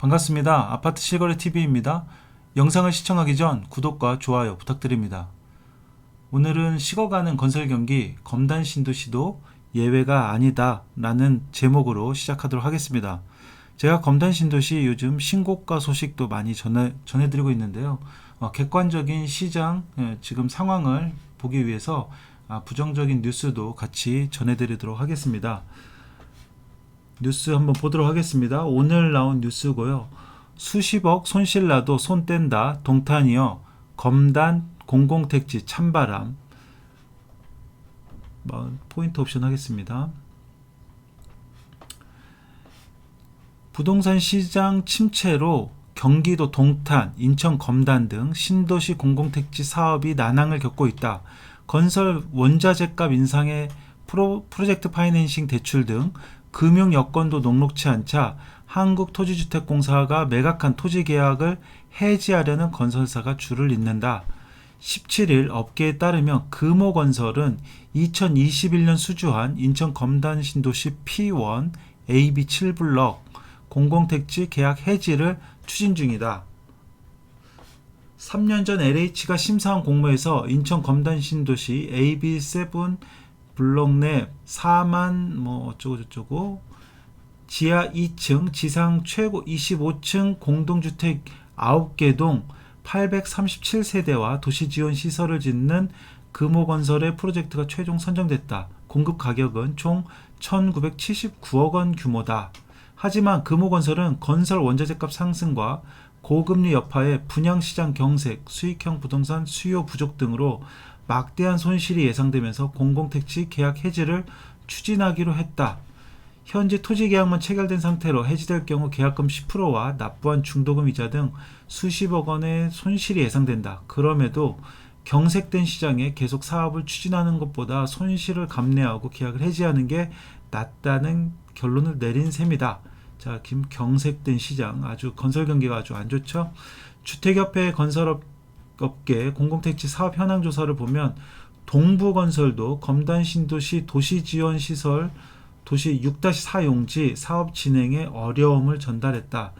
반갑습니다. 아파트 실거래 TV입니다. 영상을 시청하기 전 구독과 좋아요 부탁드립니다. 오늘은 식어가는 건설 경기 검단 신도시도 예외가 아니다 라는 제목으로 시작하도록 하겠습니다. 제가 검단 신도시 요즘 신고가 소식도 많이 전해, 전해드리고 있는데요. 어, 객관적인 시장 예, 지금 상황을 보기 위해서 아, 부정적인 뉴스도 같이 전해드리도록 하겠습니다. 뉴스 한번 보도록 하겠습니다. 오늘 나온 뉴스고요. 수십억 손실 나도 손 뗀다 동탄이요. 검단 공공택지 찬바람 뭐, 포인트 옵션 하겠습니다. 부동산 시장 침체로 경기도 동탄, 인천 검단 등 신도시 공공택지 사업이 난항을 겪고 있다. 건설 원자재값 인상에 프로, 프로젝트 파이낸싱 대출 등 금융 여건도 녹록치 않자 한국토지주택공사가 매각한 토지 계약을 해지하려는 건설사가 줄을 잇는다. 17일 업계에 따르면 금호건설은 2021년 수주한 인천 검단 신도시 P1 AB 7블럭 공공택지 계약 해지를 추진 중이다. 3년 전 LH가 심사한 공모에서 인천 검단 신도시 AB7 블록 내 4만 뭐 어쩌고 저쩌고 지하 2층 지상 최고 25층 공동주택 9개 동 837세대와 도시지원 시설을 짓는 금호건설의 프로젝트가 최종 선정됐다. 공급 가격은 총 1979억 원 규모다. 하지만 금호건설은 건설 원자재값 상승과 고금리 여파에 분양시장 경색, 수익형 부동산 수요 부족 등으로 막대한 손실이 예상되면서 공공택지 계약 해지를 추진하기로 했다. 현재 토지 계약만 체결된 상태로 해지될 경우 계약금 10%와 납부한 중도금 이자 등 수십억 원의 손실이 예상된다. 그럼에도 경색된 시장에 계속 사업을 추진하는 것보다 손실을 감내하고 계약을 해지하는 게 낫다는 결론을 내린 셈이다. 자, 김 경색된 시장 아주 건설 경기가 아주 안 좋죠. 주택협회 건설업 업계 공공택지 사업 현황 조사를 보면 동부건설도 검단 신도시 도시지원 시설 도시 6-4 용지 사업 진행에 어려움을 전달했다.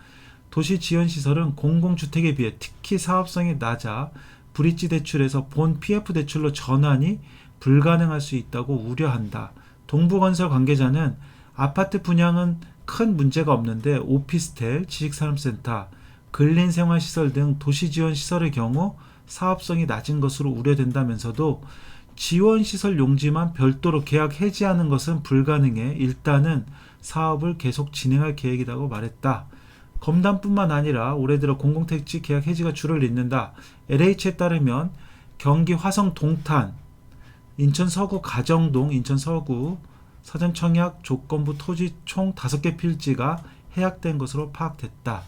도시 지원 시설은 공공주택에 비해 특히 사업성이 낮아 브릿지 대출에서 본 PF 대출로 전환이 불가능할 수 있다고 우려한다. 동부건설 관계자는 아파트 분양은 큰 문제가 없는데 오피스텔, 지식산업센터, 근린생활시설 등 도시 지원 시설의 경우 사업성이 낮은 것으로 우려된다면서도 지원시설 용지만 별도로 계약 해지하는 것은 불가능해 일단은 사업을 계속 진행할 계획이라고 말했다. 검단뿐만 아니라 올해 들어 공공택지 계약 해지가 줄을 잇는다. LH에 따르면 경기 화성 동탄, 인천 서구 가정동, 인천 서구 사전청약 조건부 토지 총 5개 필지가 해약된 것으로 파악됐다.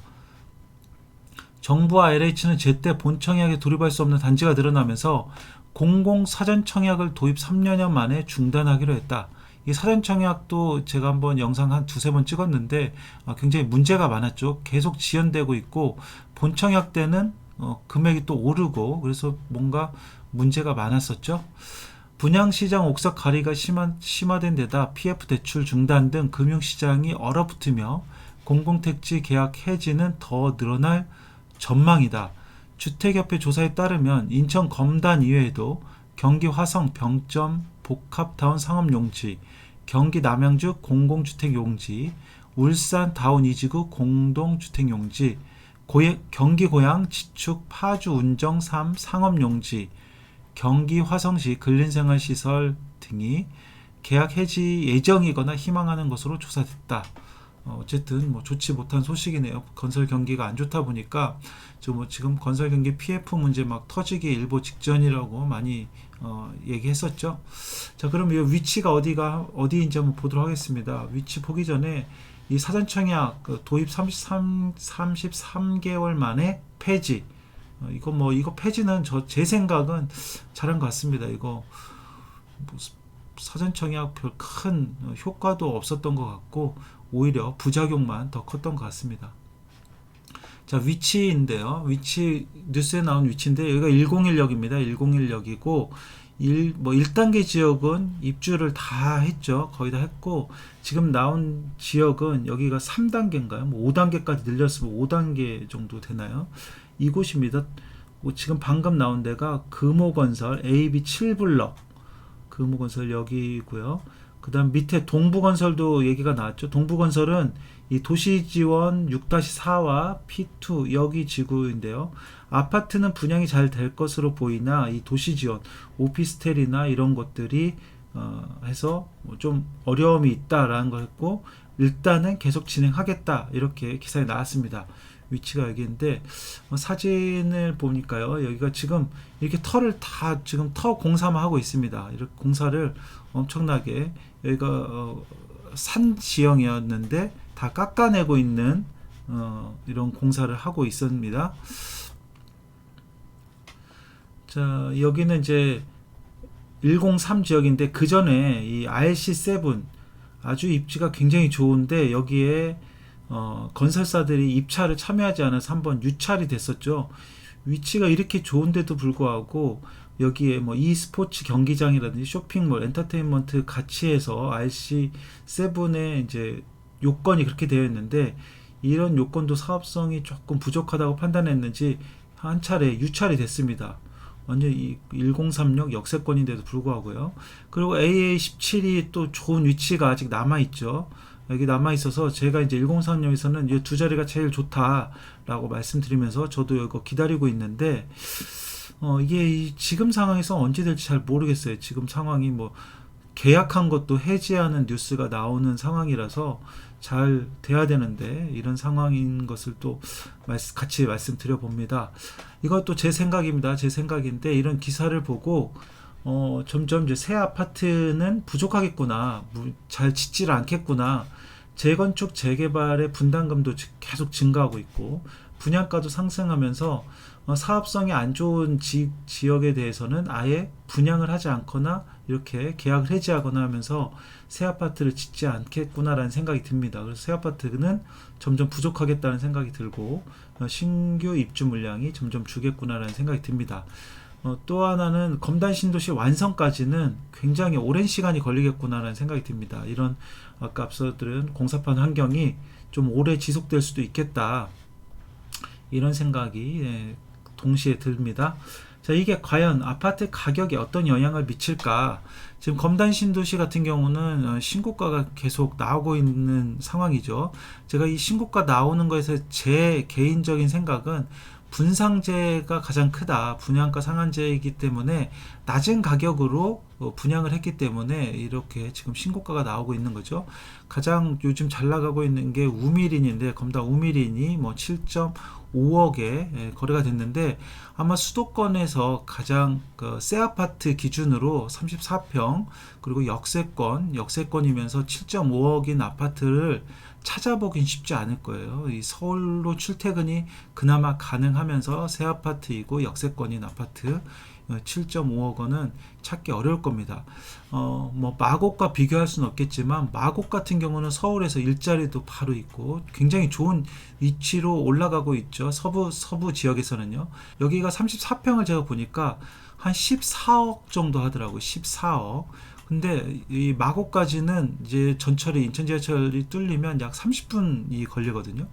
정부와 LH는 제때 본청약에 돌입할 수 없는 단지가 늘어나면서 공공 사전 청약을 도입 3년여 만에 중단하기로 했다. 이 사전 청약도 제가 한번 영상 한 두세 번 찍었는데 어, 굉장히 문제가 많았죠. 계속 지연되고 있고 본 청약 때는 어, 금액이 또 오르고 그래서 뭔가 문제가 많았었죠. 분양시장 옥석 가리가 심한, 심화된 데다 PF 대출 중단 등 금융시장이 얼어붙으며 공공택지 계약 해지는 더 늘어날 전망이다. 주택협회 조사에 따르면 인천 검단 이외에도 경기 화성 병점 복합타운 상업용지, 경기 남양주 공공주택용지, 울산 다운 이지구 공동주택용지, 고예, 경기 고양 지축 파주 운정 3 상업용지, 경기 화성시 근린생활시설 등이 계약 해지 예정이거나 희망하는 것으로 조사됐다. 어, 어쨌든 뭐 좋지 못한 소식이네요. 건설 경기가 안 좋다 보니까 뭐 지금 건설 경기 PF 문제 막 터지기 일보 직전이라고 많이 어, 얘기했었죠. 자, 그럼 이 위치가 어디가 어디인지 한번 보도록 하겠습니다. 위치 보기 전에 이 사전 청약 그 도입 33 33개월 만에 폐지. 어, 이거 뭐 이거 폐지는 저 제 생각은 잘한 것 같습니다. 이거 뭐 사전 청약 별큰 효과도 없었던 것 같고 오히려 부작용만 더 컸던 것 같습니다. 자, 위치인데요. 위치, 뉴스에 나온 위치인데, 여기가 101역입니다. 101역이고, 1, 뭐 1단계 지역은 입주를 다 했죠. 거의 다 했고 지금 나온 지역은 여기가 3단계인가요? 뭐 5단계까지 늘렸으면 5단계 정도 되나요? 이곳입니다. 뭐 지금 방금 나온 데가 금호건설 AB 7블럭 금호건설 여기고요. 그다음 밑에 동부건설도 얘기가 나왔죠. 동부건설은 이 도시지원 6-4와 P2 여기 지구인데요. 아파트는 분양이 잘 될 것으로 보이나 이 도시지원 오피스텔이나 이런 것들이 어, 해서 뭐좀 어려움이 있다라는 걸 했고 일단은 계속 진행하겠다 이렇게 기사에 나왔습니다. 위치가 여기인데 어, 사진을 보니까요 여기가 지금 이렇게 터를 다 지금 터 공사만 하고 있습니다. 이렇게 공사를 엄청나게 여기가 어, 산 지형이었는데 다 깎아내고 있는 어, 이런 공사를 하고 있습니다. 자 여기는 이제 103 지역인데 그 전에 이 RC7 아주 입지가 굉장히 좋은데 여기에 어, 건설사들이 입찰을 참여하지 않아서 한번 유찰이 됐었죠. 위치가 이렇게 좋은데도 불구하고 여기에 뭐 e스포츠 경기장이라든지 쇼핑몰, 엔터테인먼트 같이 해서 RC7의 이제 요건이 그렇게 되어 있는데 이런 요건도 사업성이 조금 부족하다고 판단했는지 한 차례 유찰이 됐습니다. 완전 히 1036 역세권인데도 불구하고요. 그리고 AA17이 또 좋은 위치가 아직 남아 있죠. 여기 남아 있어서 제가 이제 1036에서는 이 두 자리가 제일 좋다라고 말씀드리면서 저도 이거 기다리고 있는데 어 이게 이 지금 상황에서 언제 될지 잘 모르겠어요. 지금 상황이 뭐 계약한 것도 해지하는 뉴스가 나오는 상황이라서 잘 돼야 되는데 이런 상황인 것을 또 같이 말씀드려 봅니다. 이것도 제 생각입니다. 제 생각인데 이런 기사를 보고 어, 점점 이제 새 아파트는 부족하겠구나, 무- 잘 짓지를 않겠구나. 재건축 재개발의 분담금도 지- 계속 증가하고 있고 분양가도 상승하면서 어, 사업성이 안 좋은 지, 지역에 대해서는 아예 분양을 하지 않거나 이렇게 계약을 해지하거나 하면서 새 아파트를 짓지 않겠구나라는 생각이 듭니다. 그래서 새 아파트는 점점 부족하겠다는 생각이 들고 어, 신규 입주 물량이 점점 주겠구나라는 생각이 듭니다. 어, 또 하나는 검단 신도시 완성까지는 굉장히 오랜 시간이 걸리겠구나라는 생각이 듭니다. 이런 아까 앞서 들은 공사판 환경이 좀 오래 지속될 수도 있겠다. 이런 생각이 예, 동시에 듭니다. 자, 이게 과연 아파트 가격에 어떤 영향을 미칠까? 지금 검단 신도시 같은 경우는 어, 신고가가 계속 나오고 있는 상황이죠. 제가 이 신고가 나오는 거에서 제 개인적인 생각은 분상제가 가장 크다. 분양가 상한제이기 때문에 낮은 가격으로 어, 분양을 했기 때문에 이렇게 지금 신고가가 나오고 있는 거죠. 가장 요즘 잘 나가고 있는 게 우미린인데 검단 우미린이 뭐 7.5억에 예, 거래가 됐는데 아마 수도권에서 가장 그새 아파트 기준으로 34평 그리고 역세권 역세권이면서 7.5억인 아파트를 찾아보긴 쉽지 않을 거예요. 이 서울로 출퇴근이 그나마 가능하면서 새 아파트이고 역세권인 아파트 7.5억 원은 찾기 어려울 겁니다. 어, 뭐 마곡과 비교할 수는 없겠지만 마곡 같은 경우는 서울에서 일자리도 바로 있고 굉장히 좋은 위치로 올라가고 있죠. 서부 서부 지역에서는요. 여기가 34평을 제가 보니까 한 14억 정도 하더라고요. 14억. 근데 이 마곡까지는 이제 전철이 인천 지하철이 뚫리면 약 30분이 걸리거든요.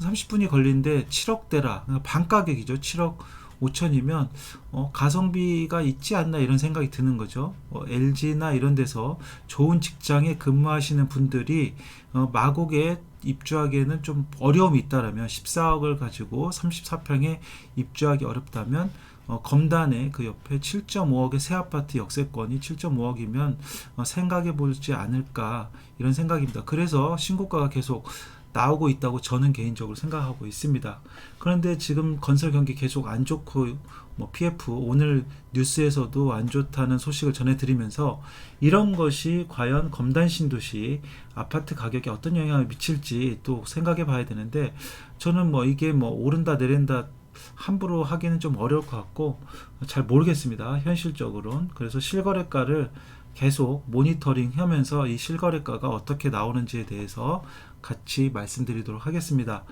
30분이 걸리는데 7억대라 그러니까 반 가격이죠. 7억 5천이면 어, 가성비가 있지 않나 이런 생각이 드는 거죠. 어, LG나 이런 데서 좋은 직장에 근무하시는 분들이 어, 마곡에 입주하기에는 좀 어려움이 있다라면 14억을 가지고 34평에 입주하기 어렵다면 어, 검단의 그 옆에 7.5억의 새 아파트 역세권이 7.5억이면 어, 생각해 보지 않을까 이런 생각입니다. 그래서 신고가가 계속 나오고 있다고 저는 개인적으로 생각하고 있습니다. 그런데 지금 건설 경기 계속 안 좋고 뭐 PF 오늘 뉴스에서도 안 좋다는 소식을 전해드리면서 이런 것이 과연 검단 신도시 아파트 가격에 어떤 영향을 미칠지 또 생각해 봐야 되는데 저는 뭐 이게 뭐 오른다 내린다 함부로 하기는 좀 어려울 것 같고 잘 모르겠습니다. 현실적으로는 그래서 실거래가를 계속 모니터링 하면서 이 실거래가가 어떻게 나오는지에 대해서 같이 말씀드리도록 하겠습니다.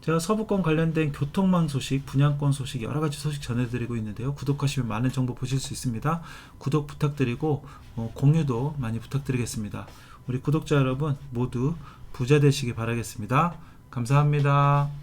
제가 서부권 관련된 교통망 소식, 분양권 소식 여러 가지 소식 전해드리고 있는데요. 구독하시면 많은 정보 보실 수 있습니다. 구독 부탁드리고 어, 공유도 많이 부탁드리겠습니다. 우리 구독자 여러분 모두 부자 되시기 바라겠습니다. 감사합니다.